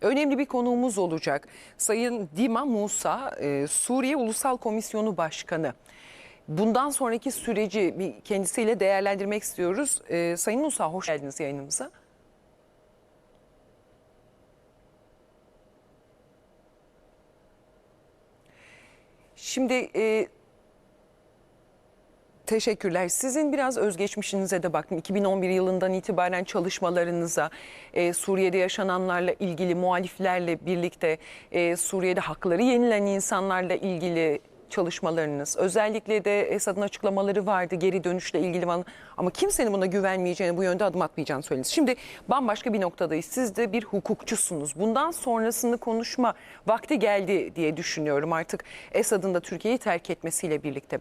Önemli bir konuğumuz olacak. Sayın Dima Musa, e, Suriye Ulusal Komisyonu Başkanı. Bundan sonraki süreci bir kendisiyle değerlendirmek istiyoruz. E, Sayın Musa hoş geldiniz yayınımıza. Şimdi e, Teşekkürler. Sizin biraz özgeçmişinize de baktım. 2011 yılından itibaren çalışmalarınıza, e, Suriye'de yaşananlarla ilgili, muhaliflerle birlikte e, Suriye'de hakları yenilen insanlarla ilgili çalışmalarınız. Özellikle de Esad'ın açıklamaları vardı geri dönüşle ilgili falan. Ama kimsenin buna güvenmeyeceğini, bu yönde adım atmayacağını söylediniz. Şimdi bambaşka bir noktadayız. Siz de bir hukukçusunuz. Bundan sonrasını konuşma vakti geldi diye düşünüyorum artık Esad'ın da Türkiye'yi terk etmesiyle birlikte.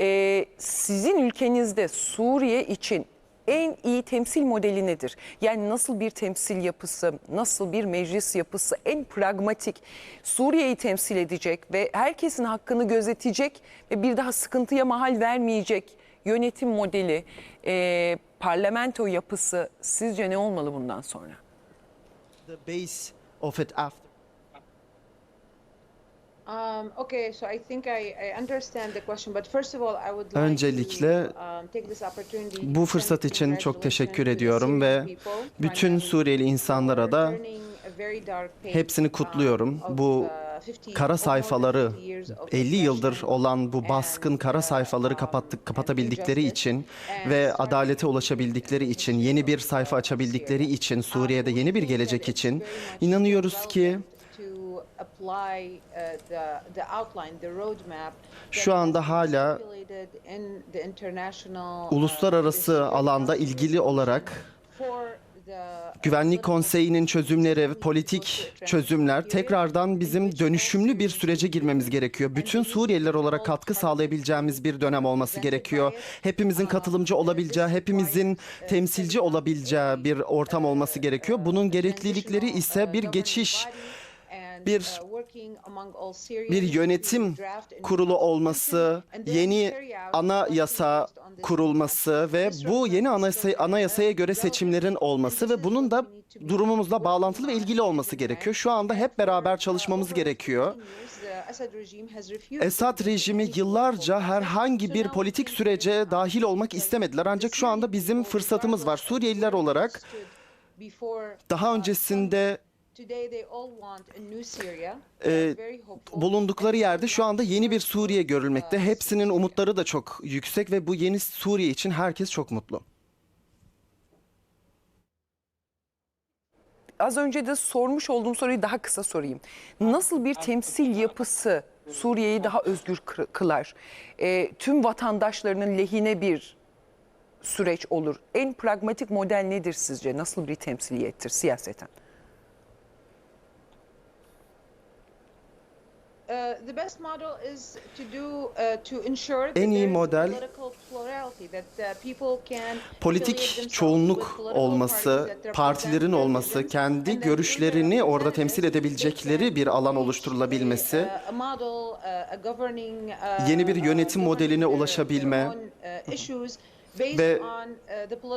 Ee, sizin ülkenizde Suriye için en iyi temsil modeli nedir? Yani nasıl bir temsil yapısı, nasıl bir meclis yapısı, en pragmatik Suriye'yi temsil edecek ve herkesin hakkını gözetecek ve bir daha sıkıntıya mahal vermeyecek yönetim modeli, e, parlamento yapısı sizce ne olmalı bundan sonra? the base of it after. Um, okay, so I think I, I understand the question, but first of all, I would like Öncelikle to, um, take this opportunity to Bu fırsat için çok teşekkür ediyorum ve bütün Suriyeli insanlara da hepsini um, kutluyorum. Bu uh, 50 kara sayfaları 50 years of 50 yıldır olan bu baskın kara uh, sayfaları um, kapattık kapatabildikleri için ve adalete ulaşabildikleri için yeni bir sayfa açabildikleri için Um, Suriye'de yeni bir gelecek için inanıyoruz ki Şu that anda hala uh, uluslararası alanda ilgili olarak uh, Güvenlik Konseyi'nin çözümleri, politik çözümler tekrardan bizim dönüşümlü bir sürece girmemiz gerekiyor. Bütün Suriyeliler olarak katkı sağlayabileceğimiz bir dönem olması gerekiyor. Hepimizin katılımcı olabileceği, hepimizin temsilci olabileceği bir ortam olması gerekiyor. Bunun gereklilikleri ise bir geçiş bir bir yönetim kurulu olması, yeni anayasa kurulması ve bu yeni anayasa, anayasaya göre seçimlerin olması ve bunun da durumumuzla bağlantılı ve ilgili olması gerekiyor. Şu anda hep beraber çalışmamız gerekiyor. Esad rejimi yıllarca herhangi bir politik sürece dahil olmak istemediler. Ancak şu anda bizim fırsatımız var. Suriyeliler olarak daha öncesinde e, bulundukları yerde şu anda yeni bir Suriye görülmekte. Hepsinin umutları da çok yüksek ve bu yeni Suriye için herkes çok mutlu. Az önce de sormuş olduğum soruyu daha kısa sorayım. Nasıl bir temsil yapısı Suriye'yi daha özgür kı- kılar? E, tüm vatandaşlarının lehine bir süreç olur. En pragmatik model nedir sizce? Nasıl bir temsiliyettir siyaseten? En iyi model politik çoğunluk olması, partilerin olması, kendi görüşlerini orada temsil edebilecekleri bir alan oluşturulabilmesi, yeni bir yönetim modeline ulaşabilme ve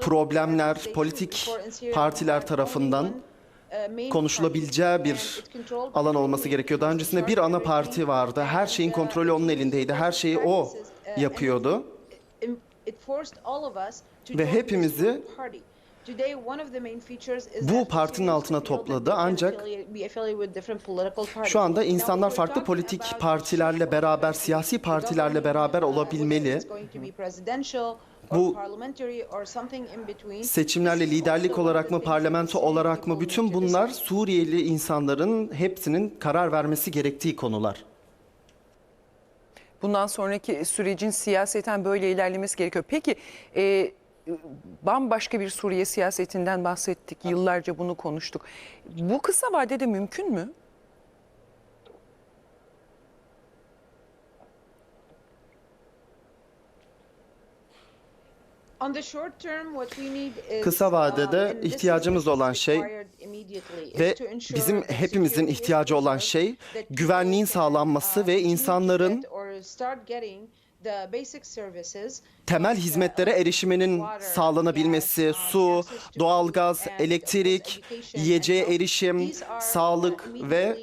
problemler politik partiler tarafından konuşulabileceği bir alan olması gerekiyor. Daha öncesinde bir ana parti vardı. Her şeyin kontrolü onun elindeydi. Her şeyi o yapıyordu. Ve hepimizi bu partinin altına topladı. Ancak şu anda insanlar farklı politik partilerle beraber, siyasi partilerle beraber olabilmeli. Bu seçimlerle liderlik olarak mı, parlamento olarak mı bütün bunlar Suriyeli insanların hepsinin karar vermesi gerektiği konular. Bundan sonraki sürecin siyaseten böyle ilerlemesi gerekiyor. Peki e, bambaşka bir Suriye siyasetinden bahsettik. Yıllarca bunu konuştuk. Bu kısa vadede mümkün mü? Kısa vadede ihtiyacımız olan şey Ve bizim hepimizin ihtiyacı olan şey güvenliğin sağlanması ve insanların temel uh, hizmetlere erişiminin sağlanabilmesi, gas, su, doğalgaz, elektrik, yiyeceğe erişim, uh, sağlık ve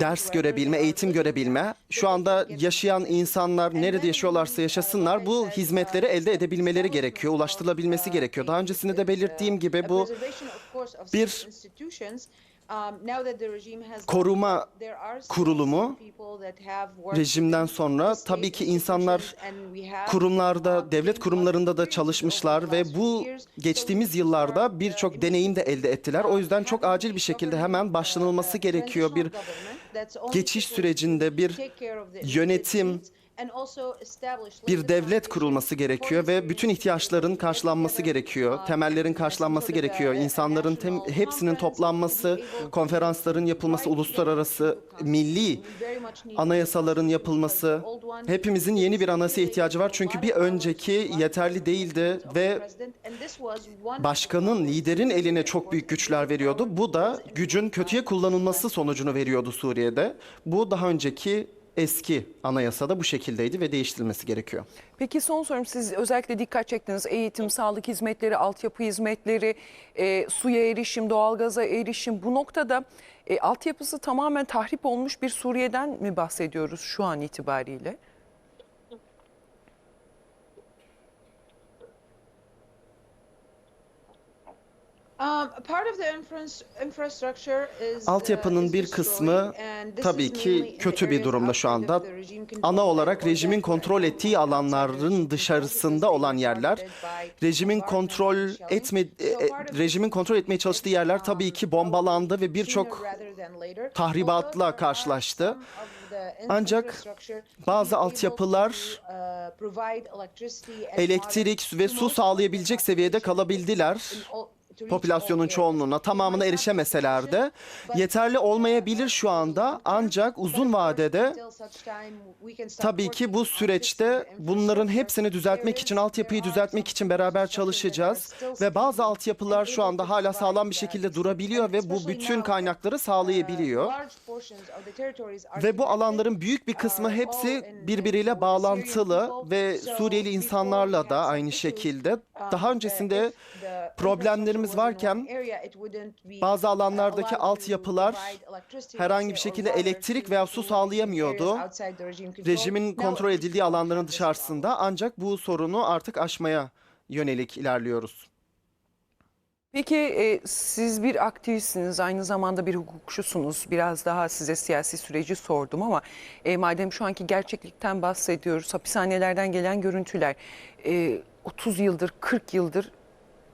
ders görebilme, eğitim görebilme. Şu anda yaşayan insanlar nerede yaşıyorlarsa uh, yaşasınlar bu said, hizmetleri uh, elde edebilmeleri gerekiyor, ulaştırılabilmesi uh, gerekiyor. Daha öncesinde de belirttiğim gibi bu bir Um, koruma kurulumu rejimden sonra tabii ki insanlar kurumlarda, um, devlet kurumlarında da çalışmışlar ve bu geçtiğimiz yıllarda uh, birçok deneyim de elde ettiler. O yüzden çok acil bir şekilde hemen uh, başlanılması gerekiyor. Bir geçiş sürecinde bir yönetim, bir devlet kurulması gerekiyor ve bütün ihtiyaçların karşılanması gerekiyor. uh, Temellerin karşılanması gerekiyor. İnsanların tem- hepsinin toplanması, konferansların yapılması, uluslararası milli anayasaların yapılması. Hepimizin yeni bir anayasaya ihtiyacı var çünkü bir önceki yeterli değildi ve başkanın, liderin eline çok büyük güçler veriyordu. Bu da gücün kötüye kullanılması sonucunu veriyordu Suriye'de. Bu daha önceki eski anayasada bu şekildeydi ve değiştirilmesi gerekiyor. Peki son sorum siz özellikle dikkat çektiniz. Eğitim, sağlık hizmetleri, altyapı hizmetleri, e, suya erişim, doğalgaza erişim. Bu noktada e, altyapısı tamamen tahrip olmuş bir Suriye'den mi bahsediyoruz şu an itibariyle? Um, part of the infra- infrastructure is, uh, Altyapının is bir kısmı tabii ki kötü bir durumda şu anda. Ana olarak rejimin kontrol ettiği alanların dışarısında olan yerler, rejimin kontrol etme e, of rejimin kontrol etmeye çalıştığı yerler tabii ki bombalandı ve birçok tahribatla karşılaştı. Ancak bazı altyapılar uh, elektrik ve su sağlayabilecek seviyede kalabildiler. Popülasyonun çoğunluğuna tamamına erişemeseler de sufficient, yeterli olmayabilir uh, şu anda ancak uzun vadede tabii ki bu süreçte bunların hepsini düzeltmek için altyapıyı düzeltmek için beraber çalışacağız ve bazı altyapılar şu anda hala sağlam bir şekilde durabiliyor ve bu bütün kaynakları uh, sağlayabiliyor. Ve bu alanların büyük bir kısmı are all hepsi birbiriyle bağlantılı ve Suriyeli insanlarla da aynı şekilde. um, Daha uh, öncesinde problemlerimiz one varken bazı alanlardaki altyapılar herhangi bir şekilde elektrik veya su sağlayamıyordu. Rejimin kontrol edildiği alanların dışarısında ancak bu sorunu artık aşmaya yönelik ilerliyoruz. Peki e, siz bir aktivistsiniz, aynı zamanda bir hukukçusunuz. Biraz daha size siyasi süreci sordum ama e, madem şu anki gerçeklikten bahsediyoruz, hapishanelerden gelen görüntüler, e, 30 yıldır, 40 yıldır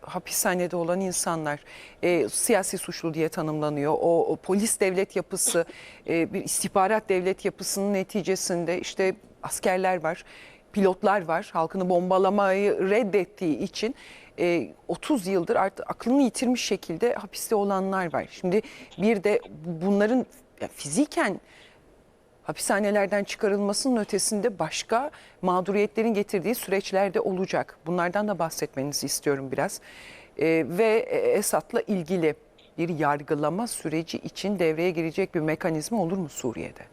hapishanede olan insanlar e, siyasi suçlu diye tanımlanıyor. O, o polis devlet yapısı, e, bir istihbarat devlet yapısının neticesinde işte askerler var, pilotlar var. Halkını bombalamayı reddettiği için e, 30 yıldır artık aklını yitirmiş şekilde hapiste olanlar var. Şimdi bir de bunların ya, fiziken hapishanelerden çıkarılmasının ötesinde başka mağduriyetlerin getirdiği süreçlerde olacak. Bunlardan da bahsetmenizi istiyorum biraz. Ee, ve Esad'la ilgili bir yargılama süreci için devreye girecek bir mekanizma olur mu Suriye'de?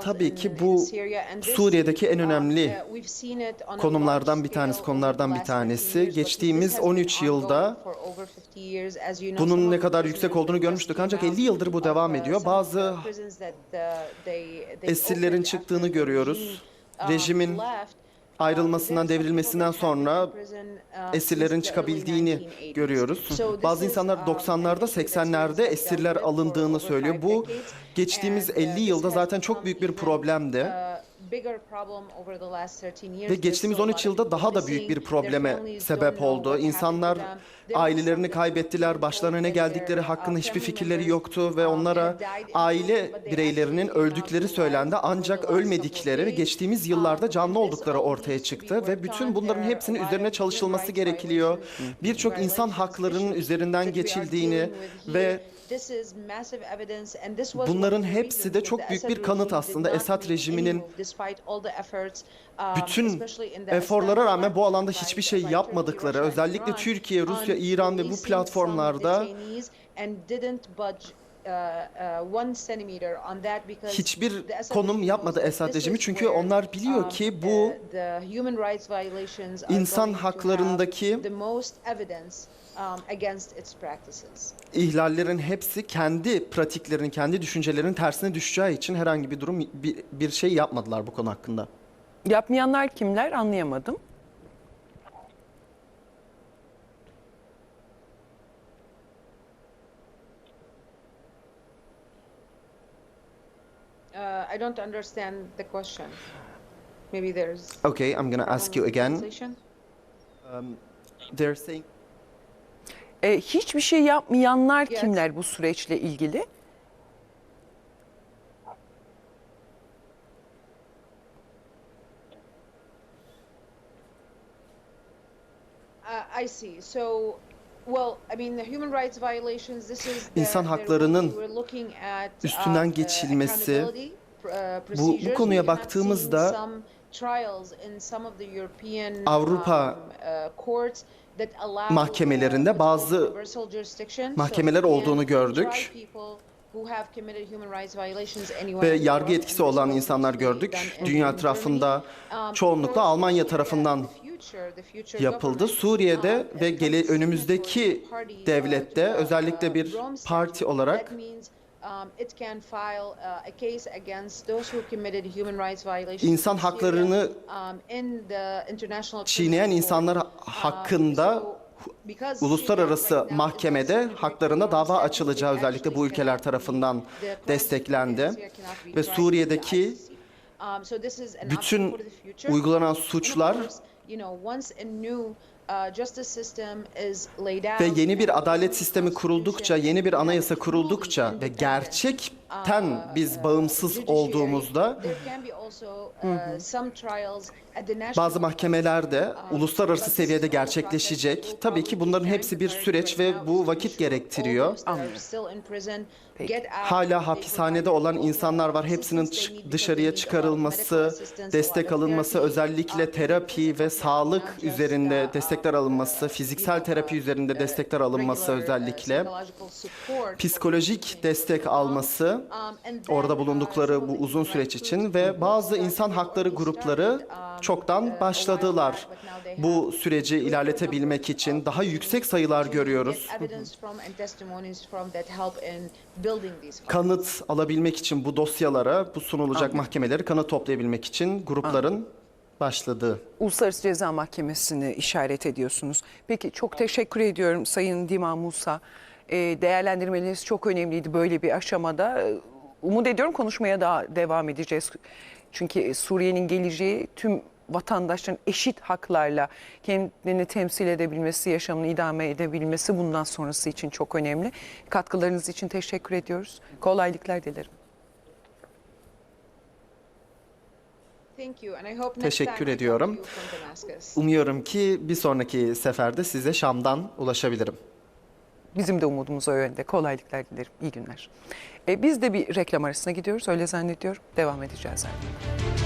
Tabii ki bu Suriye'deki en uh, önemli uh, large bir tanesi, konulardan bir the last 15 tanesi. Geçtiğimiz this has been 13 yılda ongoing for over 50 years. As you know, some bunun ne kadar yüksek olduğunu görmüştük ancak came 50 yıldır bu devam uh, ediyor. Bazı uh, esirlerin çıktığını görüyoruz. um, Rejimin. Ayrılmasından, devrilmesinden sonra esirlerin çıkabildiğini görüyoruz. Bazı insanlar 90'larda, 80'lerde esirler alındığını söylüyor. Bu geçtiğimiz 50 yılda zaten çok büyük bir problemdi. Ve geçtiğimiz 13 yılda daha da büyük bir probleme sebep oldu. İnsanlar ailelerini kaybettiler, başlarına ne geldikleri hakkında hiçbir fikirleri yoktu ve onlara aile bireylerinin öldükleri söylendi. Ancak ölmedikleri ve geçtiğimiz yıllarda canlı oldukları ortaya çıktı ve bütün bunların hepsinin üzerine çalışılması gerekiyor. Birçok insan haklarının üzerinden geçildiğini ve this is massive evidence and this was Bunların hepsi de çok büyük bir kanıt aslında. Esad rejiminin um, bütün eforlara rağmen bu alanda hiçbir şey yapmadıkları, özellikle Türkiye, on Rusya, İran ve bu platformlarda uh, uh, hiçbir konum yapmadı Esad rejimi. Çünkü onlar biliyor um, ki bu insan haklarındaki um, against its practices. ihlallerin hepsi kendi pratiklerin, kendi düşüncelerinin tersine düşeceği için herhangi bir durum bir, bir şey yapmadılar bu konu hakkında. Yapmayanlar kimler anlayamadım. Uh, I don't understand the question. Maybe there's. Okay, I'm gonna ask you again. translation. They're saying E, hiçbir şey yapmayanlar Yes. kimler bu süreçle ilgili? Uh, I see. So, well, I mean, the human rights violations. This is the, İnsan haklarının üstünden um, uh, geçilmesi, uh, bu procedures. konuya baktığımızda seen some trials in some of the European, Avrupa mahkemelerinde bazı mahkemeler olduğunu gördük. ve yargı etkisi olan insanlar gördük. Dünya Germany. etrafında Um, çoğunlukla Almanya tarafından yapıldı. Suriye'de um, ve gele, önümüzdeki uh, devlette özellikle uh, bir parti olarak That means, it can file, a case against those who committed human rights violations İnsan haklarını çiğneyen insanlar. Um, hakkında uluslararası mahkemede haklarına dava açılacağı özellikle bu ülkeler tarafından desteklendi. Ve Suriye'deki. Um, bütün uygulanan suçlar uh, ve yeni bir adalet sistemi kuruldukça, yeni bir anayasa kuruldukça ve independent, uh, biz uh, bağımsız olduğumuzda uh, bazı mahkemeler de Um, uluslararası seviyede gerçekleşecek. Tabii ki bunların hepsi bir süreç ve bu vakit gerektiriyor. Peki. Hala hapishanede olan insanlar var. Hepsinin dışarıya medical çıkarılması, destek alınması, özellikle terapi ve sağlık üzerinde uh, destekler uh, alınması, fiziksel terapi uh, üzerinde uh, destekler alınması uh, özellikle, psikolojik destek alması, orada bulundukları bu uzun süreç için ve bazı insan hakları grupları çoktan başladılar. Bu süreci ilerletebilmek için daha yüksek sayılar görüyoruz. Kanıt alabilmek için bu dosyalara, bu sunulacak mahkemeleri kanıt toplayabilmek için grupların başladığı. Uluslararası Ceza Mahkemesi'ni işaret ediyorsunuz. Peki çok teşekkür ediyorum Sayın Dima Musa. Ee, değerlendirmeleriniz çok önemliydi böyle bir aşamada. Ee, Umut ediyorum konuşmaya daha devam edeceğiz. Çünkü Suriye'nin geleceği tüm vatandaşların eşit haklarla kendini temsil edebilmesi, yaşamını idame edebilmesi bundan sonrası için çok önemli. Katkılarınız için teşekkür ediyoruz. Kolaylıklar dilerim. Thank you, and I hope next Teşekkür ediyorum. Umuyorum ki bir sonraki seferde size Şam'dan ulaşabilirim. Bizim de umudumuz o yönde. Kolaylıklar dilerim. İyi günler. Ee, biz de bir reklam arasına gidiyoruz. Öyle zannediyorum. Devam edeceğiz. zaten.